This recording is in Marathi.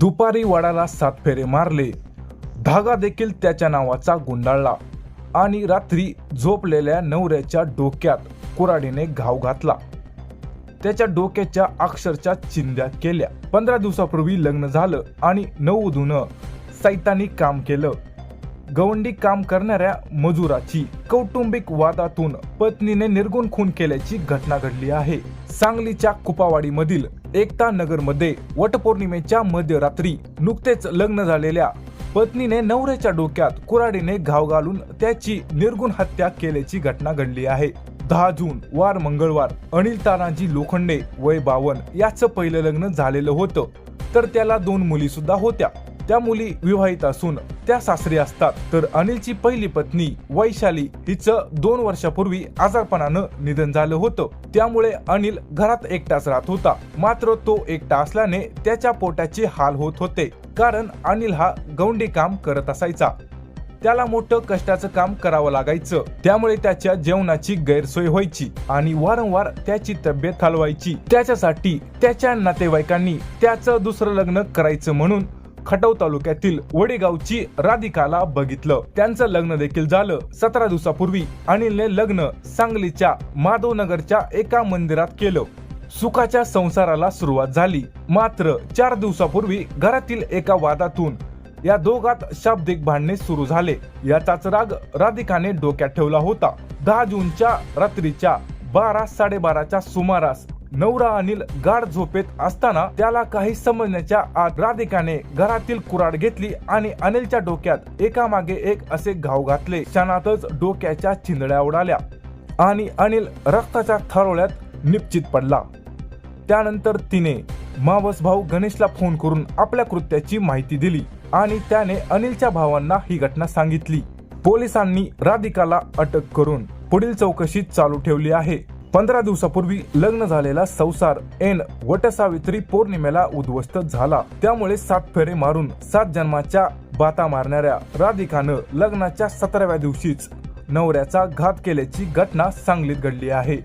दुपारी वडाला सात फेरे मारले. धागा देखील त्याच्या नावाचा गुंडाळला आणि रात्री झोपलेल्या नवऱ्याच्या डोक्यात कुराडीने घाव घातला. त्याच्या डोक्याच्या अक्षरच्या चिंध्या केल्या. पंधरा दिवसापूर्वी लग्न झालं आणि नऊ धुनं सैतानी काम केलं. गवंडी काम करणाऱ्या मजुराची कौटुंबिक वादातून पत्नीने निर्गुण खून केल्याची घटना घडली आहे. सांगलीच्या कुपावाडीमधील एकता नगरमध्ये वटपौर्णिमेच्या मध्यरात्री नुकतेच लग्न झालेल्या पत्नीने नवऱ्याच्या डोक्यात कुऱ्हाडीने घाव घालून त्याची निर्गुण हत्या केल्याची घटना घडली आहे. दहा जून वार मंगळवार अनिल तानाजी लोखंडे वय बावन याचं पहिलं लग्न झालेलं होतं. तर त्याला दोन मुली सुद्धा होत्या. त्या मुली विवाहित असून त्या सासरी असतात. तर अनिलची पहिली पत्नी वैशाली हिचं दोन वर्षापूर्वी आजारपणानं निधन झालं होतं. त्यामुळे अनिल घरात एकटाच राहत होता. मात्र तो एकटा असल्याने त्याच्या पोटाचे हाल होत होते. कारण अनिल हा गौंडी काम करत असायचा. त्याला मोठं कष्टाचं काम करावं लागायचं. त्यामुळे त्याच्या जेवणाची गैरसोय व्हायची आणि वारंवार त्याची तब्येत हलवायची त्याच्यासाठी त्याच्या नातेवाईकांनी त्याचं दुसरं लग्न करायचं म्हणून खटाव तालुक्यातील वडेगावची राधिकाला बघितलं. त्यांचं लग्न देखील झालं सतरा दिवसापूर्वी. अनिलने लग्न सांगलीच्या माधवनगरच्या एका मंदिरात केलं. सुखाच्या संसाराला सुरुवात झाली. मात्र चार दिवसापूर्वी घरातील एका वादातून या दोघात शाब्दिक भांडणे सुरू झाले. याचाच राग राधिकाने डोक्यात ठेवला होता. दहा जूनच्या रात्रीच्या बारा साडेबाराच्या सुमारास नवरा अनिल गाढ झोपेत असताना त्याला काही समजण्याच्या आत राधिकाने घरातील कुराड घेतली आणि अनिलच्या डोक्यात एकामागे एक असे घाव घातले. क्षणातच डोक्याच्या चिंदड्या उडाल्या आणि अनिल रक्ताच्या थरोळ्यात निश्चित पडला. त्यानंतर तिने मावस भाऊ गणेशला फोन करून आपल्या कृत्याची माहिती दिली आणि त्याने अनिलच्या भावांना ही घटना सांगितली. पोलिसांनी राधिकाला अटक करून पुढील चौकशी चालू ठेवली आहे. पंधरा दिवसापूर्वी लग्न झालेला संसार एन वटसावित्री पौर्णिमेला उद्ध्वस्त झाला. त्यामुळे सात फेरे मारून सात जन्माच्या बाता मारणाऱ्या राधिकानं लग्नाच्या सतराव्या दिवशीच नवऱ्याचा घात केल्याची घटना सांगलीत घडली आहे.